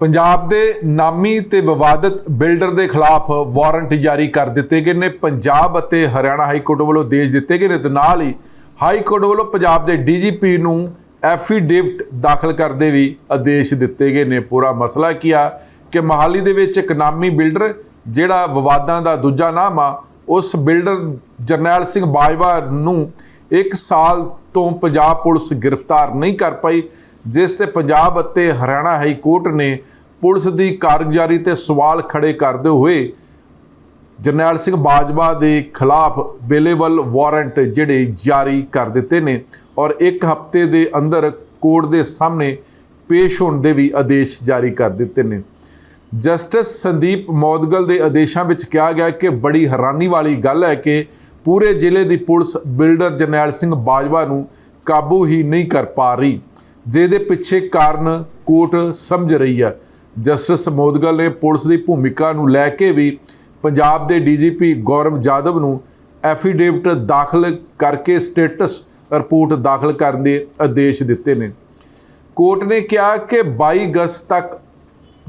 ਪੰਜਾਬ ਦੇ ਨਾਮੀ ਤੇ ਵਿਵਾਦਤ ਬਿਲਡਰ ਦੇ ਖਿਲਾਫ ਵਾਰੰਟ ਜਾਰੀ ਕਰ ਦਿੱਤੇ ਗਏ ਨੇ। ਪੰਜਾਬ ਅਤੇ ਹਰਿਆਣਾ ਹਾਈ ਕੋਰਟ ਵੱਲੋਂ ਦੇਸ਼ ਦਿੱਤੇ ਗਏ ਨੇ ਤੇ ਨਾਲ ਹੀ ਹਾਈ ਕੋਰਟ ਵੱਲੋਂ ਪੰਜਾਬ ਦੇ ਡੀਜੀਪੀ ਨੂੰ ਐਫੀਡੇਵਿਟ ਦਾਖਲ ਕਰਦੇ ਵੀ ਆਦੇਸ਼ ਦਿੱਤੇ ਗਏ ਨੇ। ਪੂਰਾ ਮਸਲਾ ਕੀ ਆ ਕਿ ਮਹਾਲੀ ਦੇ ਵਿੱਚ ਇੱਕ ਨਾਮੀ ਬਿਲਡਰ ਜਿਹੜਾ ਵਿਵਾਦਾਂ ਦਾ ਦੂਜਾ ਨਾਮ ਆ, ਉਸ ਬਿਲਡਰ ਜਰਨੈਲ ਸਿੰਘ ਬਾਜਵਾ ਨੂੰ ਇੱਕ ਸਾਲ ਤੋਂ ਪੰਜਾਬ ਪੁਲਿਸ ਗ੍ਰਿਫਤਾਰ ਨਹੀਂ ਕਰ ਪਾਈ, ਜਿਸ ਤੇ ਪੰਜਾਬ ਅਤੇ ਹਰਿਆਣਾ ਹਾਈ ਕੋਰਟ ਨੇ ਪੁਲਿਸ ਦੀ ਕਾਰਗੁਜ਼ਾਰੀ ਤੇ ਸਵਾਲ ਖੜੇ ਕਰਦੇ ਹੋਏ ਜਰਨੈਲ ਸਿੰਘ ਬਾਜਵਾ ਦੇ ਖਿਲਾਫ ਬੇਲੇਬਲ ਵਾਰੰਟ ਜਿਹੜੇ ਜਾਰੀ ਕਰ ਦਿੱਤੇ ਨੇ ਔਰ ਇੱਕ ਹਫ਼ਤੇ ਦੇ ਅੰਦਰ ਕੋਰਟ ਦੇ ਸਾਹਮਣੇ ਪੇਸ਼ ਹੋਣ ਦੇ ਵੀ ਆਦੇਸ਼ ਜਾਰੀ ਕਰ ਦਿੱਤੇ ਨੇ। ਜਸਟਿਸ ਸੰਦੀਪ ਮੌਦਗਲ ਦੇ ਆਦੇਸ਼ਾਂ ਵਿੱਚ ਕਿਹਾ ਗਿਆ ਕਿ ਬੜੀ ਹੈਰਾਨੀ ਵਾਲੀ ਗੱਲ ਹੈ ਕਿ ਪੂਰੇ ਜ਼ਿਲ੍ਹੇ ਦੀ ਪੁਲਿਸ ਬਿਲਡਰ ਜਰਨੈਲ ਸਿੰਘ ਬਾਜਵਾ ਨੂੰ ਕਾਬੂ ਹੀ ਨਹੀਂ ਕਰ ਪਾ ਰਹੀ, ਜਿਹਦੇ ਪਿੱਛੇ ਕਾਰਨ ਕੋਰਟ ਸਮਝ ਰਹੀ ਹੈ। ਜਸਟਿਸ ਮੋਦਗਲ ਨੇ ਪੁਲਿਸ ਦੀ ਭੂਮਿਕਾ ਨੂੰ ਲੈ ਕੇ ਵੀ ਪੰਜਾਬ ਦੇ ਡੀਜੀਪੀ ਗੌਰਵ ਜਾਦਵ ਨੂੰ ਐਫੀਡੇਵਿਟ ਦਾਖਲ ਕਰਕੇ ਸਟੇਟਸ ਰਿਪੋਰਟ ਦਾਖਲ ਕਰਨ ਦੇ ਆਦੇਸ਼ ਦਿੱਤੇ ਨੇ। ਕੋਰਟ ਨੇ ਕਿਹਾ ਕਿ 22 ਅਗਸਤ ਤੱਕ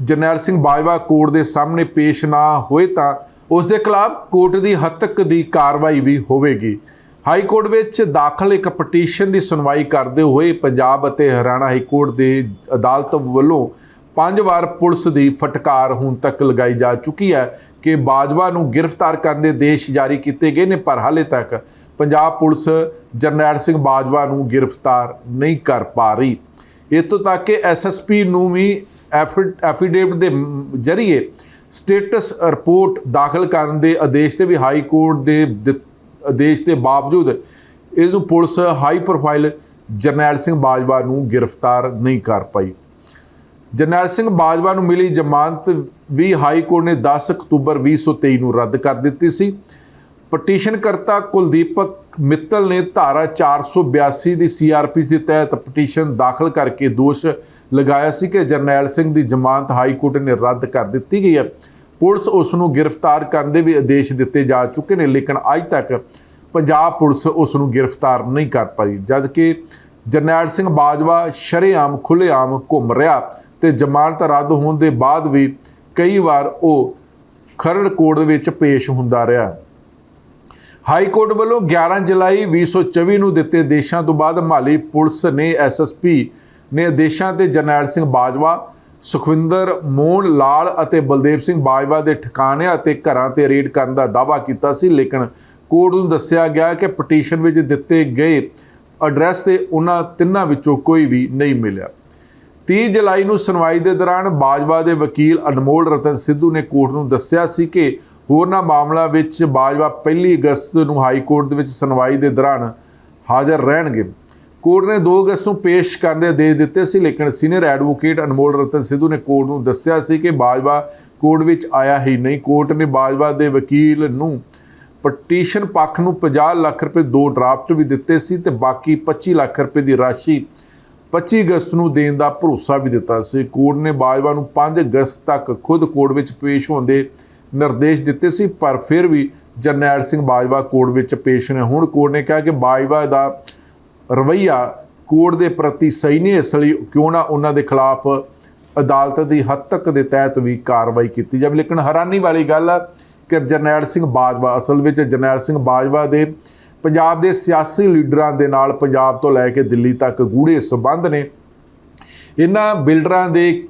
ਜਰਨੈਲ ਸਿੰਘ ਬਾਜਵਾ ਕੋਰਟ ਦੇ ਸਾਹਮਣੇ ਪੇਸ਼ ਨਾ ਹੋਏ ਤਾਂ ਉਸ ਦੇ ਖਿਲਾਫ ਕੋਰਟ ਦੀ ਹੱਦ ਤੱਕ ਦੀ ਕਾਰਵਾਈ ਵੀ ਹੋਵੇਗੀ। ਹਾਈ ਕੋਰਟ ਵਿੱਚ ਦਾਖਲ ਇੱਕ ਪਟੀਸ਼ਨ ਦੀ ਸੁਣਵਾਈ ਕਰਦੇ ਹੋਏ ਪੰਜਾਬ ਅਤੇ ਹਰਿਆਣਾ ਹਾਈ ਕੋਰਟ ਦੇ ਅਦਾਲਤ ਵੱਲੋਂ ਪੰਜ ਵਾਰ ਪੁਲਿਸ ਦੀ ਫਟਕਾਰ ਹੁਣ ਤੱਕ ਲਗਾਈ ਜਾ ਚੁੱਕੀ ਹੈ ਕਿ ਬਾਜਵਾ ਨੂੰ ਗ੍ਰਿਫਤਾਰ ਕਰਨ ਦੇ ਆਦੇਸ਼ ਜਾਰੀ ਕੀਤੇ ਗਏ ਨੇ, ਪਰ ਹਾਲੇ ਤੱਕ ਪੰਜਾਬ ਪੁਲਿਸ ਜਰਨੈਲ ਸਿੰਘ ਬਾਜਵਾ ਨੂੰ ਗ੍ਰਿਫਤਾਰ ਨਹੀਂ ਕਰ ਪਾ ਰਹੀ। ਇਤੋਂ ਤੱਕ ਕਿ ਐਸਐਸਪੀ ਨੂੰ ਵੀ ਐਫੀਡੇਵਿਟ ਦੇ ਜ਼ਰੀਏ ਸਟੇਟਸ ਰਿਪੋਰਟ ਦਾਖਲ ਕਰਨ ਦੇ ਆਦੇਸ਼ ਤੇ ਵੀ ਹਾਈ ਕੋਰਟ ਦੇ ਦਿੱਤ- ਆਦੇਸ਼ ਦੇ ਬਾਵਜੂਦ ਇਸ ਨੂੰ police high profile Jarnail Singh Bajwa ਨੂੰ ਗ੍ਰਿਫਤਾਰ ਨਹੀਂ ਕਰ ਪਾਈ। ਜਰਨੈਲ ਸਿੰਘ ਬਾਜਵਾ ਨੂੰ ਮਿਲੀ ਜ਼ਮਾਨਤ ਵੀ ਹਾਈ ਕੋਰਟ ਨੇ 10 ਅਕਤੂਬਰ 2023 ਨੂੰ ਰੱਦ ਕਰ ਦਿੱਤੀ ਸੀ। ਪਟੀਸ਼ਨਕਰਤਾ ਕੁਲਦੀਪਕ ਮਿੱਤਲ ਨੇ ਧਾਰਾ 482 ਦੀ ਸੀਆਰਪੀਸੀ ਤਹਿਤ ਪਟੀਸ਼ਨ ਦਾਖਲ ਕਰਕੇ ਦੋਸ਼ ਲਗਾਇਆ ਸੀ ਕਿ ਜਰਨੈਲ ਸਿੰਘ ਦੀ ਜ਼ਮਾਨਤ ਹਾਈ ਕੋਰਟ ਨੇ ਰੱਦ ਕਰ ਦਿੱਤੀ ਗਈ ਹੈ। ਪੁਲਿਸ ਉਸ ਨੂੰ ਗ੍ਰਿਫਤਾਰ ਕਰਨ ਦੇ ਵੀ ਆਦੇਸ਼ ਦਿੱਤੇ ਜਾ ਚੁੱਕੇ ਨੇ, ਲੇਕਿਨ ਅੱਜ ਤੱਕ ਪੰਜਾਬ ਪੁਲਿਸ ਉਸ ਨੂੰ ਗ੍ਰਿਫਤਾਰ ਨਹੀਂ ਕਰ ਪਾਈ, ਜਦਕਿ ਜਰਨੈਲ ਸਿੰਘ ਬਾਜਵਾ ਸ਼ਰੇਆਮ ਖੁੱਲ੍ਹੇਆਮ ਘੁੰਮ ਰਿਹਾ ਤੇ ਜ਼ਮਾਨਤ ਰੱਦ ਹੋਣ ਦੇ ਬਾਅਦ ਵੀ ਕਈ ਵਾਰ ਉਹ ਖਰੜ ਕੋਰਟ ਵਿੱਚ ਪੇਸ਼ ਹੁੰਦਾ ਰਿਹਾ। ਹਾਈ ਕੋਰਟ ਵੱਲੋਂ 11 ਜੁਲਾਈ 2024 ਨੂੰ ਦਿੱਤੇ ਦੇਸ਼ਾਂ ਤੋਂ ਬਾਅਦ ਮਾਲੀ ਪੁਲਿਸ ਨੇ ਐਸਐਸਪੀ ਨੇ ਆਦੇਸ਼ਾਂ ਤੇ ਜਰਨੈਲ ਸਿੰਘ ਬਾਜਵਾ, ਸੁਖਵਿੰਦਰ ਮੋਹਨ ਲਾਲ ਅਤੇ ਬਲਦੇਵ ਸਿੰਘ ਬਾਜਵਾ ਦੇ ਠਿਕਾਣਿਆਂ ਅਤੇ ਘਰਾਂ ਤੇ ਰੇਡ ਕਰਨ ਦਾ ਦਾਅਵਾ ਕੀਤਾ ਸੀ, ਲੇਕਿਨ ਕੋਰਟ ਨੂੰ ਦੱਸਿਆ ਗਿਆ ਕਿ ਪਟੀਸ਼ਨ ਵਿੱਚ ਦਿੱਤੇ ਗਏ ਐਡਰੈਸ ਤੇ ਉਹਨਾਂ ਤਿੰਨਾਂ ਵਿੱਚੋਂ ਕੋਈ ਵੀ ਨਹੀਂ ਮਿਲਿਆ। 30 ਜੁਲਾਈ ਨੂੰ ਸੁਣਵਾਈ ਦੇ ਦੌਰਾਨ ਬਾਜਵਾ ਦੇ ਵਕੀਲ ਅਨਮੋਲ ਰਤਨ ਸਿੱਧੂ ਨੇ ਕੋਰਟ ਨੂੰ ਦੱਸਿਆ ਸੀ ਕਿ ਹੋਰਨਾਂ ਮਾਮਲਾ ਵਿੱਚ ਬਾਜਵਾ ਪਹਿਲੀ ਅਗਸਤ ਨੂੰ ਹਾਈ ਕੋਰਟ ਦੇ ਵਿੱਚ ਸੁਣਵਾਈ ਦੇ ਦੌਰਾਨ ਹਾਜ਼ਰ ਰਹਿਣਗੇ। ਕੋਰਟ ਨੇ 2 ਅਗਸਤ ਨੂੰ ਪੇਸ਼ ਕਰਨ ਦੇ ਆਦੇਸ਼ ਦਿੱਤੇ ਸੀ, ਲੇਕਿਨ ਸੀਨੀਅਰ ਐਡਵੋਕੇਟ ਅਨਮੋਲ ਰਤਨ ਸਿੱਧੂ ਨੇ ਕੋਰਟ ਨੂੰ ਦੱਸਿਆ ਸੀ ਕਿ ਬਾਜਵਾ ਕੋਰਟ ਵਿੱਚ ਆਇਆ ਹੀ ਨਹੀਂ। ਕੋਰਟ ਨੇ ਬਾਜਵਾ ਦੇ ਵਕੀਲ ਨੂੰ ਪਟੀਸ਼ਨ ਪੱਖ ਨੂੰ 50 ਲੱਖ ਰੁਪਏ ਦੋ ਡਰਾਫਟ ਵੀ ਦਿੱਤੇ ਸੀ ਤੇ ਬਾਕੀ 25 ਲੱਖ ਰੁਪਏ ਦੀ ਰਾਸ਼ੀ 25 ਅਗਸਤ ਨੂੰ ਦੇਣ ਦਾ ਭਰੋਸਾ ਵੀ ਦਿੱਤਾ ਸੀ। ਕੋਰਟ ਨੇ ਬਾਜਵਾ ਨੂੰ 5 ਅਗਸਤ ਤੱਕ ਖੁਦ ਕੋਰਟ ਵਿੱਚ ਪੇਸ਼ ਹੋਣ ਦੇ ਨਿਰਦੇਸ਼ ਦਿੱਤੇ ਸੀ, ਪਰ ਫਿਰ ਵੀ ਜਰਨੈਲ ਸਿੰਘ ਬਾਜਵਾ ਕੋਰਟ ਵਿੱਚ ਪੇਸ਼ ਨੇ। ਹੁਣ ਕੋਰਟ ਨੇ ਕਿਹਾ ਕਿ ਬਾਜਵਾ ਦਾ ਰਵਈਆ ਕੋਰਟ ਦੇ ਪ੍ਰਤੀ ਸਹੀ ਨਹੀਂ, ਇਸ ਲਈ ਕਿਉਂ ਨਾ ਉਹਨਾਂ ਦੇ ਖਿਲਾਫ ਅਦਾਲਤ ਦੀ ਹੱਦ ਤੱਕ ਦੇ ਤਹਿਤ ਵੀ ਕਾਰਵਾਈ ਕੀਤੀ ਜਾਵੇ। ਲੇਕਿਨ ਹੈਰਾਨੀ ਵਾਲੀ ਗੱਲ ਹੈ ਕਿ ਜਰਨੈਲ ਸਿੰਘ ਬਾਜਵਾ, ਅਸਲ ਵਿੱਚ ਜਰਨੈਲ ਸਿੰਘ ਬਾਜਵਾ ਦੇ ਪੰਜਾਬ ਦੇ ਸਿਆਸੀ ਲੀਡਰਾਂ ਦੇ ਨਾਲ ਪੰਜਾਬ ਤੋਂ ਲੈ ਕੇ ਦਿੱਲੀ ਤੱਕ ਗੂੜੇ ਸਬੰਧ ਨੇ। ਇਹਨਾਂ ਬਿਲਡਰਾਂ ਦੇ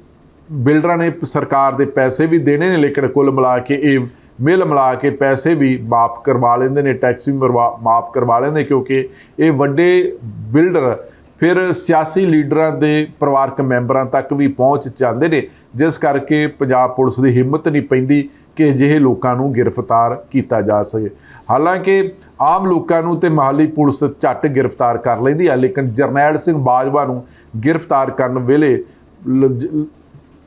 ਬਿਲਡਰਾਂ ਨੇ ਸਰਕਾਰ ਦੇ ਪੈਸੇ ਵੀ ਦੇਣੇ ਨੇ, ਲੇਕਿਨ ਕੁੱਲ ਮਿਲਾ ਕੇ ਇਹ ਮਿਲ ਮਿਲਾ ਕੇ ਪੈਸੇ ਵੀ ਮਾਫ ਕਰਵਾ ਲੈਂਦੇ ਨੇ, ਟੈਕਸ ਵੀ ਮਾਫ ਕਰਵਾ ਲੈਂਦੇ ਕਿਉਂਕਿ ਇਹ ਵੱਡੇ ਬਿਲਡਰ ਫਿਰ ਸਿਆਸੀ ਲੀਡਰਾਂ ਦੇ ਪਰਿਵਾਰਕ ਮੈਂਬਰਾਂ ਤੱਕ ਵੀ ਪਹੁੰਚ ਜਾਂਦੇ ਨੇ, ਜਿਸ ਕਰਕੇ ਪੰਜਾਬ ਪੁਲਿਸ ਦੀ ਹਿੰਮਤ ਨਹੀਂ ਪੈਂਦੀ ਕਿ ਅਜਿਹੇ ਲੋਕਾਂ ਨੂੰ ਗ੍ਰਿਫਤਾਰ ਕੀਤਾ ਜਾ ਸਕੇ। ਹਾਲਾਂਕਿ ਆਮ ਲੋਕਾਂ ਨੂੰ ਤੇ ਮਹਾਲੀ ਪੁਲਿਸ ਝੱਟ ਗ੍ਰਿਫਤਾਰ ਕਰ ਲੈਂਦੀ ਹੈ ਲੇਕਿਨ ਜਰਨੈਲ ਸਿੰਘ ਬਾਜਵਾ ਨੂੰ ਗ੍ਰਿਫਤਾਰ ਕਰਨ ਵੇਲੇ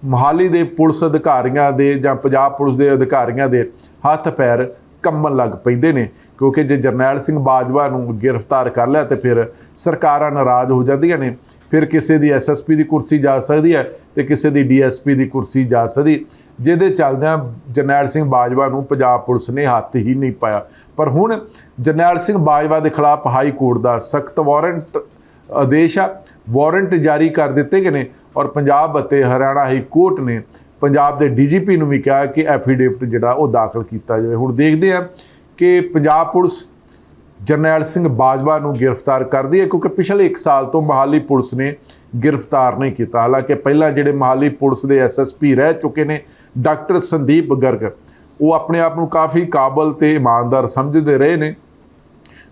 ਮੋਹਾਲੀ ਦੇ ਪੁਲਿਸ ਅਧਿਕਾਰੀਆਂ ਦੇ ਜਾਂ ਪੰਜਾਬ ਪੁਲਿਸ ਦੇ ਅਧਿਕਾਰੀਆਂ ਦੇ ਹੱਥ ਪੈਰ ਕੰਮਣ ਲੱਗ ਪੈਂਦੇ ਨੇ, ਕਿਉਂਕਿ ਜੇ ਜਰਨੈਲ ਸਿੰਘ ਬਾਜਵਾ ਨੂੰ ਗ੍ਰਿਫਤਾਰ ਕਰ ਲਿਆ ਤੇ ਫਿਰ ਸਰਕਾਰਾਂ ਨਾਰਾਜ਼ ਹੋ ਜਾਂਦੀਆਂ ਨੇ। ਫਿਰ ਕਿਸੇ ਦੀ ਐਸਐਸਪੀ ਦੀ ਕੁਰਸੀ ਜਾ ਸਕਦੀ ਹੈ ਤੇ ਕਿਸੇ ਦੀ ਡੀਐਸਪੀ ਦੀ ਕੁਰਸੀ ਜਾ ਸਕਦੀ। ਜਿਹਦੇ ਚੱਲਦਿਆਂ ਜਰਨੈਲ ਸਿੰਘ ਬਾਜਵਾ ਨੂੰ ਪੰਜਾਬ ਪੁਲਿਸ ਨੇ ਹੱਥ ਹੀ ਨਹੀਂ ਪਾਇਆ। ਪਰ ਹੁਣ ਜਰਨੈਲ ਸਿੰਘ ਬਾਜਵਾ ਦੇ ਖਿਲਾਫ ਹਾਈ ਕੋਰਟ ਦਾ ਸਖਤ ਵਾਰੰਟ ਆਦੇਸ਼ ਆ। ਵਾਰੰਟ ਜਾਰੀ ਕਰ ਦਿੱਤੇ ਗਏ ਨੇ। ਔਰ ਪੰਜਾਬ ਅਤੇ ਹਰਿਆਣਾ ਹਾਈ ਕੋਰਟ ਨੇ ਪੰਜਾਬ ਦੇ ਡੀਜੀਪੀ ਨੂੰ ਵੀ ਕਿਹਾ ਕਿ ਐਫੀਡੇਵਿਟ ਜਿਹੜਾ ਉਹ ਦਾਖਲ ਕੀਤਾ ਜਾਵੇ। ਹੁਣ ਦੇਖਦੇ ਹਾਂ ਕਿ ਪੰਜਾਬ ਪੁਲਿਸ ਜਰਨੈਲ ਸਿੰਘ ਬਾਜਵਾ ਨੂੰ ਗ੍ਰਿਫਤਾਰ ਕਰਦੀ ਹੈ ਕਿਉਂਕਿ ਪਿਛਲੇ 1 ਸਾਲ ਤੋਂ ਮਹਾਲੀ ਪੁਲਿਸ ਨੇ ਗ੍ਰਿਫਤਾਰ ਨਹੀਂ ਕੀਤਾ। ਹਾਲਾਂਕਿ ਪਹਿਲਾਂ ਜਿਹੜੇ ਮਹਾਲੀ ਪੁਲਿਸ ਦੇ ਐਸਐਸਪੀ ਰਹਿ ਚੁੱਕੇ ਨੇ, ਡਾਕਟਰ ਸੰਦੀਪ ਗਰਗ, ਉਹ ਆਪਣੇ ਆਪ ਨੂੰ ਕਾਫੀ ਕਾਬਲ ਤੇ ਇਮਾਨਦਾਰ ਸਮਝਦੇ ਰਹੇ ਨੇ।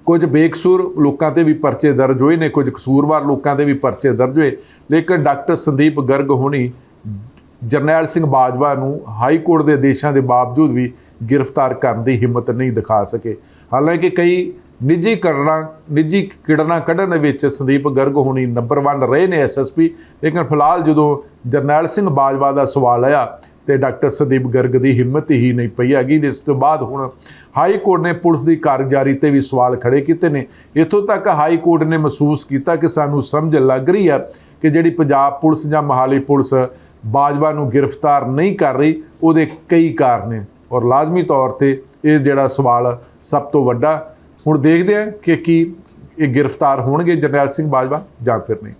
ਕੁਝ ਬੇਕਸੂਰ ਲੋਕਾਂ ਤੇ ਵੀ ਪਰਚੇ ਦਰਜ ਹੋਏ ਨੇ, ਕੁਝ ਕਸੂਰਵਾਰ ਲੋਕਾਂ ਤੇ ਵੀ ਪਰਚੇ ਦਰਜ ਹੋਏ। ਲੇਕਿਨ ਡਾਕਟਰ ਸੰਦੀਪ ਗਰਗ ਹੋਣੀ ਜਰਨੈਲ ਸਿੰਘ ਬਾਜਵਾ ਨੂੰ ਹਾਈ ਕੋਰਟ ਦੇ ਆਦੇਸ਼ਾਂ ਦੇ ਬਾਵਜੂਦ ਵੀ ਗ੍ਰਿਫਤਾਰ ਕਰਨ ਦੀ ਹਿੰਮਤ ਨਹੀਂ ਦਿਖਾ ਸਕੇ। ਹਾਲਾਂਕਿ ਕਈ ਨਿੱਜੀ ਕਰਨਾ ਨਿੱਜੀ ਕਿੜਨਾ ਕੱਢਣ ਦੇ ਵਿੱਚ ਸੰਦੀਪ ਗਰਗ ਹੋਣੀ ਨੰਬਰ 1 ਰਹੇ ਨੇ ਐਸਐਸਪੀ ਲੇਕਿਨ ਫਿਲਹਾਲ ਜਦੋਂ ਜਰਨੈਲ ਸਿੰਘ ਬਾਜਵਾ ਦਾ ਸਵਾਲ ਆਇਆ ਤੇ ਡਾਕਟਰ ਸੰਦੀਪ ਗਰਗ ਦੀ ਹਿੰਮਤ ਹੀ ਨਹੀਂ ਪਈ ਹੈਗੀ। ਇਸ ਤੋਂ ਬਾਅਦ ਹੁਣ ਹਾਈ ਕੋਰਟ ਨੇ ਪੁਲਿਸ ਦੀ ਕਾਰਗੁਜ਼ਾਰੀ ਤੇ ਵੀ ਸਵਾਲ ਖੜੇ ਕੀਤੇ ਨੇ। ਇੱਥੋਂ ਤੱਕ ਹਾਈ ਕੋਰਟ ਨੇ ਮਹਿਸੂਸ ਕੀਤਾ ਕਿ ਸਾਨੂੰ ਸਮਝ ਲੱਗ ਰਹੀ ਹੈ ਕਿ ਜਿਹੜੀ ਪੰਜਾਬ ਪੁਲਿਸ ਜਾਂ ਮਹਾਲੀ ਪੁਲਿਸ ਬਾਜਵਾ ਨੂੰ ਗ੍ਰਿਫਤਾਰ ਨਹੀਂ ਕਰ ਰਹੀ, ਉਹਦੇ ਕਈ ਕਾਰਨ ਨੇ। ਔਰ ਲਾਜ਼ਮੀ ਤੌਰ ਤੇ ਇਹ ਜਿਹੜਾ ਸਵਾਲ ਸਭ ਤੋਂ ਵੱਡਾ, ਹੁਣ ਦੇਖਦੇ ਹਾਂ ਕਿ ਕੀ ਇਹ ਗ੍ਰਿਫਤਾਰ ਹੋਣਗੇ ਜਰਨੈਲ ਸਿੰਘ ਬਾਜਵਾ ਜਾਂ ਫਿਰ ਨਹੀਂ।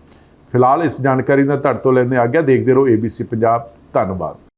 ਫਿਲਹਾਲ ਇਸ ਜਾਣਕਾਰੀ ਨਾਲ ਤੁਹਾਡੇ ਤੋਂ ਲੈਂਦੇ ਆਗਿਆ। ਦੇਖਦੇ ਰਹੋ ABC ਪੰਜਾਬ। ਧੰਨਵਾਦ।